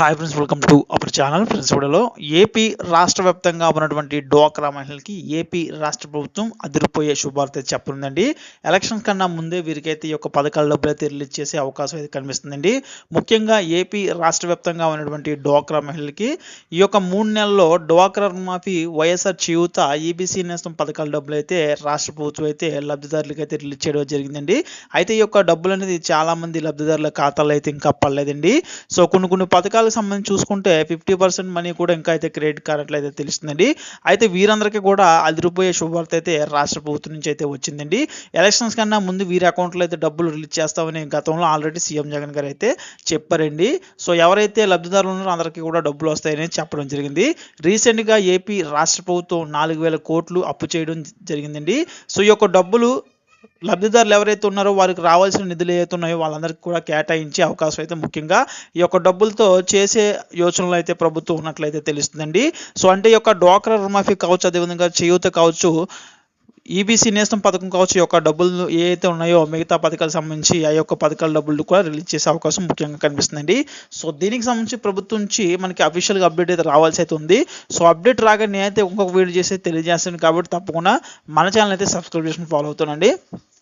Hi friends welcome to our channel friends వీడియోలో AP రాష్ట్ర వ్యాప్తంగా ఉన్నటువంటి డోక్రా మహిళలకి ఏపీ రాష్ట్ర ప్రభుత్వం అదిరిపోయే శుభార్త చెప్పనుందండి ఎలక్షన్ కన్నా ముందే వీరికైతే ఈ యొక్క పథకాల డబ్బులు అయితే రిలీజ్ చేసే అవకాశం అయితే కనిపిస్తుందండి. ముఖ్యంగా ఏపీ రాష్ట్ర వ్యాప్తంగా ఉన్నటువంటి డోక్రా మహిళలకి ఈ యొక్క మూడు నెలల్లో డోక్రా మాఫీ వైఎస్ఆర్ చేయూత ఈబీసీ నేస్తం పథకాల డబ్బులు అయితే రాష్ట్ర ప్రభుత్వం అయితే లబ్ధిదారులకు అయితే రిలీజ్ చేయడం జరిగిందండి. అయితే ఈ యొక్క డబ్బులు అనేది చాలా మంది లబ్ధిదారుల ఖాతాలో అయితే ఇంకా పడలేదండి. సో కొన్ని కొన్ని పథకాలు సంబంధించి చూసుకుంటే ఫిఫ్టీ పర్సెంట్ మనీ కూడా ఇంకా అయితే క్రెడిట్ కార్డ్ అయితే తెలుస్తుందండి. అయితే వీరందరికీ కూడా అదిరిపోయే శుభవార్త అయితే రాష్ట్ర ప్రభుత్వం నుంచి అయితే వచ్చిందండి. ఎలక్షన్స్ కన్నా ముందు వీరి అకౌంట్లో అయితే డబ్బులు రిలీజ్ చేస్తామని గతంలో ఆల్రెడీ సీఎం జగన్ గారు అయితే చెప్పారండి. సో ఎవరైతే లబ్ధిదారులు ఉన్నారో అందరికీ కూడా డబ్బులు వస్తాయని చెప్పడం జరిగింది. రీసెంట్గా ఏపీ రాష్ట్ర ప్రభుత్వం నాలుగు వేల కోట్లు అప్పు చేయడం జరిగిందండి. సో ఈ యొక్క డబ్బులు లబ్ధిదారులు ఎవరైతే ఉన్నారో వారికి రావాల్సిన నిధులు ఏవైతే ఉన్నాయో వాళ్ళందరికీ కూడా కేటాయించే అవకాశం అయితే ముఖ్యంగా ఈ యొక్క డబ్బులతో చేసే యోచనలు అయితే ప్రభుత్వం ఉన్నట్లయితే తెలుస్తుందండి. సో అంటే ఈ యొక్క డ్వాక్రా రుణమాఫీ కావచ్చు అదేవిధంగా చేయూత కావచ్చు ఈబీసీ నేస్తం పథకం కావచ్చు ఈ యొక్క డబ్బులు ఏవైతే ఉన్నాయో మిగతా పథకాలకు సంబంధించి ఆ యొక్క పథకాల డబ్బులు కూడా రిలీజ్ చేసే అవకాశం ముఖ్యంగా కనిపిస్తుందండి. సో దీనికి సంబంధించి ప్రభుత్వం నుంచి మనకి అఫీషియల్గా అప్డేట్ అయితే రావాల్సి అయితే ఉంది. సో అప్డేట్ రాగానే నేనైతే ఇంకొక వీడియో చేసి తెలియజేస్తాను. కాబట్టి తప్పకుండా మన ఛానల్ అయితే సబ్స్క్రైబ్ చేసుకుని ఫాలో అవుతానండి